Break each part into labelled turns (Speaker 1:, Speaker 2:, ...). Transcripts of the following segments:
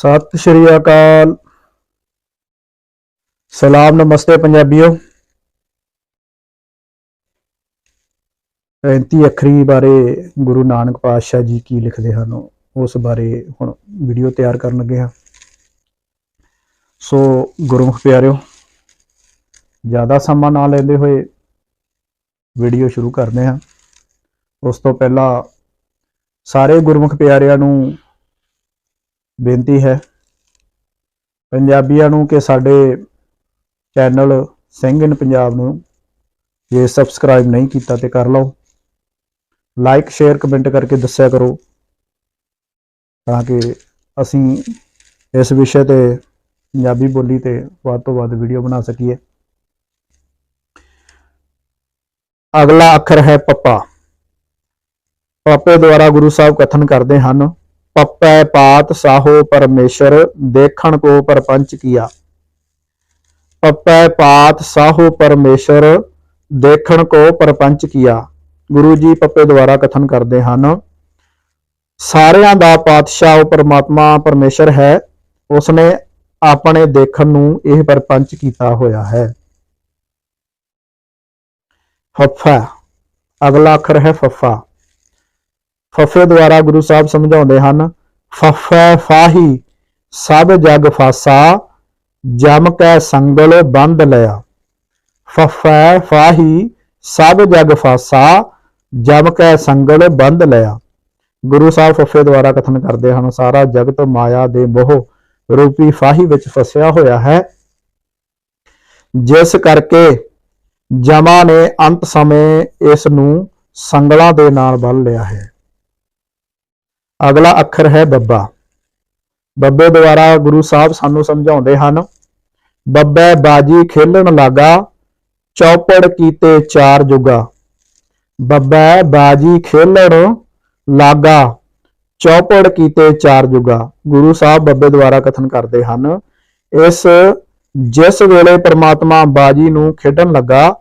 Speaker 1: ਸਤਿ ਸ਼੍ਰੀ ਅਕਾਲ। ਸਲਾਮ, ਨਮਸਤੇ ਪੰਜਾਬੀਓ। 35 ਅੱਖਰੀ ਬਾਰੇ ਗੁਰੂ ਨਾਨਕ ਪਾਤਸ਼ਾਹ ਜੀ ਕੀ ਲਿਖਦੇ ਹਨ, ਉਸ ਬਾਰੇ ਹੁਣ ਵੀਡੀਓ ਤਿਆਰ ਕਰਨ ਲੱਗੇ ਹਾਂ। ਸੋ ਗੁਰਮੁਖ ਪਿਆਰਿਓ, ਜ਼ਿਆਦਾ ਸਮਾਂ ਨਾ ਲੈਂਦੇ ਹੋਏ ਵੀਡੀਓ ਸ਼ੁਰੂ ਕਰਦੇ ਹਾਂ। ਉਸ ਤੋਂ ਪਹਿਲਾਂ ਸਾਰੇ ਗੁਰਮੁਖ ਪਿਆਰਿਆਂ ਨੂੰ ਬੇਨਤੀ ਹੈ। ਪੰਜਾਬੀਆਂ ਨੂੰ ਕਿ ਸਾਡੇ ਚੈਨਲ ਸਿੰਘ ਇਨ ਪੰਜਾਬ ਨੂੰ ਜੇ ਸਬਸਕ੍ਰਾਈਬ ਨਹੀਂ ਕੀਤਾ ਤੇ ਕਰ ਲਓ। ਲਾਈਕ, ਸ਼ੇਅਰ, ਕਮੈਂਟ ਕਰਕੇ ਦੱਸਿਆ ਕਰੋ ਤਾਂ ਕਿ ਅਸੀਂ ਇਸ ਵਿਸ਼ੇ ਤੇ ਪੰਜਾਬੀ ਬੋਲੀ ਤੇ ਵੱਧ ਤੋਂ ਵੱਧ ਵੀਡੀਓ ਬਣਾ ਸਕੀਏ। ਅਗਲਾ ਅੱਖਰ ਹੈ ਪੱਪਾ। ਪਾਪੇ ਦੁਆਰਾ ਗੁਰੂ ਸਾਹਿਬ ਕਥਨ ਕਰਦੇ ਹਨ ਪੱਪੈ ਪਾਤ ਸਾਹੋ ਪਰਮੇਸ਼ਰ, ਦੇਖਣ ਕੋ ਪਰਪੰਚ ਕੀਆ। ਪੱਪੈ ਪਾਤ ਸਾਹੋ ਪਰਮੇਸ਼ਰ, ਦੇਖਣ ਕੋ ਪਰਪੰਚ ਕੀਆ। ਗੁਰੂ ਜੀ ਪੱਪੇ ਦੁਆਰਾ ਕਥਨ ਕਰਦੇ ਹਨ, ਸਾਰਿਆਂ ਦਾ ਪਾਤਸ਼ਾਹ ਉਹ ਪਰਮਾਤਮਾ ਪਰਮੇਸ਼ਰ ਹੈ, ਉਸਨੇ ਆਪਣੇ ਦੇਖਣ ਨੂੰ ਇਹ ਪਰਪੰਚ ਕੀਤਾ ਹੋਇਆ ਹੈ। ਫੱਫਾ, ਅਗਲਾ ਅੱਖਰ ਹੈ ਫੱਫਾ। ਫੱਫੇ ਦੁਆਰਾ ਗੁਰੂ ਸਾਹਿਬ ਸਮਝਾਉਂਦੇ ਹਨ, ਫੱਫੈ ਫਾਹੀ, ਸਭ ਜਗ ਫਾਸਾ, ਜਮ ਕੈ ਸੰਗਲ ਬੰਦ ਲਿਆ। ਫੱਫੈ ਫਾਹੀ, ਸਭ ਜਗ ਫਾਸਾ, ਜਮ ਕੈ ਸੰਗਲ ਬੰਦ ਲਿਆ। ਗੁਰੂ ਸਾਹਿਬ ਫਫੇ ਦੁਆਰਾ ਕਥਨ ਕਰਦੇ ਹਨ, ਸਾਰਾ ਜਗਤ ਮਾਇਆ ਦੇ ਮੋਹ ਰੂਪੀ ਫਾਹੀ ਵਿੱਚ ਫਸਿਆ ਹੋਇਆ ਹੈ। ਜਿਸ ਕਰਕੇ ਜਮਾ ਨੇ ਅੰਤ ਸਮੇਂ ਇਸ ਨੂੰ ਸੰਗਲਾਂ ਦੇ ਨਾਲ ਬੰਨ ਲਿਆ ਹੈ। ਅਗਲਾ ਅੱਖਰ ਹੈ ਬੱਬਾ। ਬੱਬੇ ਦੁਆਰਾ ਗੁਰੂ ਸਾਹਿਬ ਸਾਨੂੰ ਸਮਝਾਉਂਦੇ ਹਨ, ਬੱਬੇ ਬਾਜੀ ਖੇਲਣ ਲੱਗਾ, ਚੌਪੜ ਕੀਤੇ ਚਾਰ ਜੁਗਾ। ਬੱਬੇ ਬਾਜੀ ਖੇਲਣ ਲੱਗਾ, ਚੌਪੜ ਕੀਤੇ ਚਾਰ ਜੁਗਾ। ਗੁਰੂ ਸਾਹਿਬ ਬੱਬੇ ਦੁਆਰਾ ਕਥਨ ਕਰਦੇ ਹਨ, ਇਸ ਜਿਸ ਵੇਲੇ ਪ੍ਰਮਾਤਮਾ ਬਾਜੀ ਨੂੰ ਖੇਡਣ ਲੱਗਾ,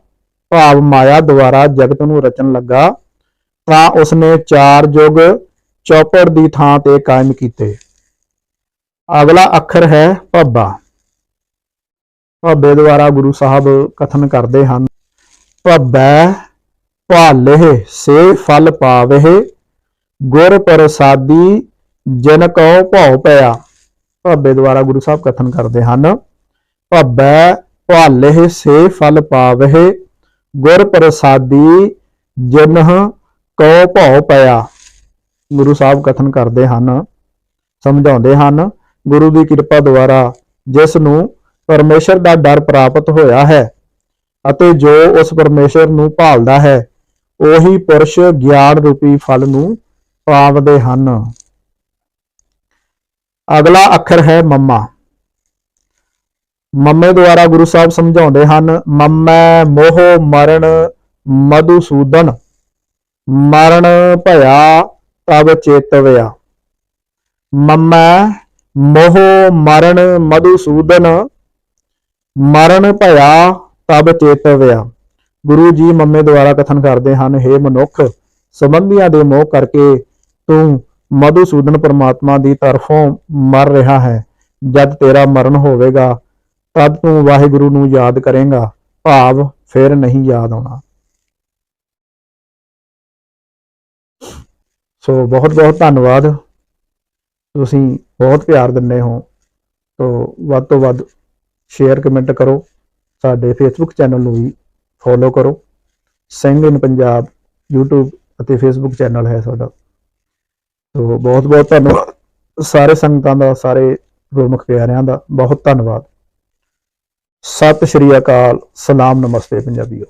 Speaker 1: ਭਾਵ ਮਾਇਆ ਦੁਆਰਾ ਜਗਤ ਨੂੰ ਰਚਣ ਲੱਗਾ, ਤਾਂ ਉਸਨੇ ਚਾਰ ਯੁਗ ਚੌਪੜ ਦੀ ਥਾਂ ਤੇ ਕਾਇਮ ਕੀਤੇ। ਅਗਲਾ ਅੱਖਰ ਹੈ ਭੱਬਾ। ਭੱਬੇ ਦੁਆਰਾ ਗੁਰੂ ਸਾਹਿਬ ਕਥਨ ਕਰਦੇ ਹਨ, ਭੱਬੈ ਭਾਲੇ ਸੇ ਫਲ ਪਾਵੇ ਗੁਰ ਪ੍ਰਸਾਦੀ ਜਨ ਕਉ ਭਉ ਪਿਆ। ਭੱਬੇ ਦੁਆਰਾ ਗੁਰੂ ਸਾਹਿਬ ਕਥਨ ਕਰਦੇ ਹਨ, ਭੱਬੈ ਭਾਲੇ ਸੇ ਫਲ ਪਾਵੇ ਗੁਰ ਪ੍ਰਸਾਦੀ ਜਨ ਕਉ ਭਉ ਪਿਆ। ਗੁਰੂ ਸਾਹਿਬ ਕਥਨ ਕਰਦੇ ਹਨ, ਸਮਝਾਉਂਦੇ ਹਨ, ਗੁਰੂ ਦੀ ਕਿਰਪਾ ਦੁਆਰਾ ਜਿਸ ਨੂੰ ਪਰਮੇਸ਼ਰ ਦਾ ਡਰ ਪ੍ਰਾਪਤ ਹੋਇਆ ਹੈ ਅਤੇ ਜੋ ਉਸ ਪਰਮੇਸ਼ਰ ਨੂੰ ਭਾਲਦਾ ਹੈ, ਉਹੀ ਪੁਰਸ਼ ਗਿਆਨ ਰੂਪੀ ਫਲ ਨੂੰ ਪਾਵਦੇ ਹਨ। ਅਗਲਾ ਅੱਖਰ ਹੈ ਮੰਮਾ। ਮੰਮੇ ਦੁਆਰਾ ਗੁਰੂ ਸਾਹਿਬ ਸਮਝਾਉਂਦੇ ਹਨ, ਮੰਮੈ ਮੋਹ ਮਰਨ ਮਧੂਸੂਦਨ ਮਰਨ ਭਇਆ ਤਬ ਚੇਤਵਿਆ। ਮੰਮੈ ਮੋਹ ਮਰਨ ਮਧੂਸੂਦਨ ਮਰਨ ਭਇਆ ਤਬ ਚੇਤਵਿਆ। ਗੁਰੂ ਜੀ ਮੰਮੇ ਦੁਆਰਾ ਕਥਨ ਕਰਦੇ ਹਨ हे ਮਨੁੱਖ, ਸੰਬੰਧੀਆਂ ਦੇ ਮੋਹ ਕਰਕੇ ਤੂੰ ਮਧੂਸੂਦਨ ਪਰਮਾਤਮਾ ਦੀ ਤਰਫੋਂ ਮਰ ਰਿਹਾ ਹੈ। ਜਦ ਤੇਰਾ ਮਰਨ ਹੋਵੇਗਾ, ਤਦ ਤੂੰ ਵਾਹਿਗੁਰੂ ਨੂੰ ਯਾਦ ਕਰੇਗਾ। ਭਾਵ ਫਿਰ ਨਹੀਂ ਯਾਦ ਆਉਣਾ ਸੋ ਬਹੁਤ ਬਹੁਤ ਧੰਨਵਾਦ। ਤੁਸੀਂ ਬਹੁਤ ਪਿਆਰ ਦਿੰਦੇ ਹੋ। ਤੋ ਵੱਧ ਤੋਂ ਵੱਧ ਸ਼ੇਅਰ ਕਮੈਂਟ ਕਰੋ। ਸਾਡੇ ਫੇਸਬੁੱਕ ਚੈਨਲ ਨੂੰ ਵੀ ਫੋਲੋ ਕਰੋ। ਸਿੰਘ ਇਨ ਪੰਜਾਬ YouTube ਅਤੇ ਫੇਸਬੁੱਕ ਚੈਨਲ ਹੈ ਸਾਡਾ। ਤੋ ਬਹੁਤ ਬਹੁਤ ਧੰਨਵਾਦ। ਸਾਰੇ ਸੰਗਤਾਂ ਦਾ, ਸਾਰੇ ਗੁਰਮੁਖ ਪਿਆਰਿਆਂ ਦਾ ਬਹੁਤ ਧੰਨਵਾਦ। ਸਤਿ ਸ਼੍ਰੀ ਅਕਾਲ। ਸਲਾਮ ਨਮਸਤੇ ਪੰਜਾਬੀਓ।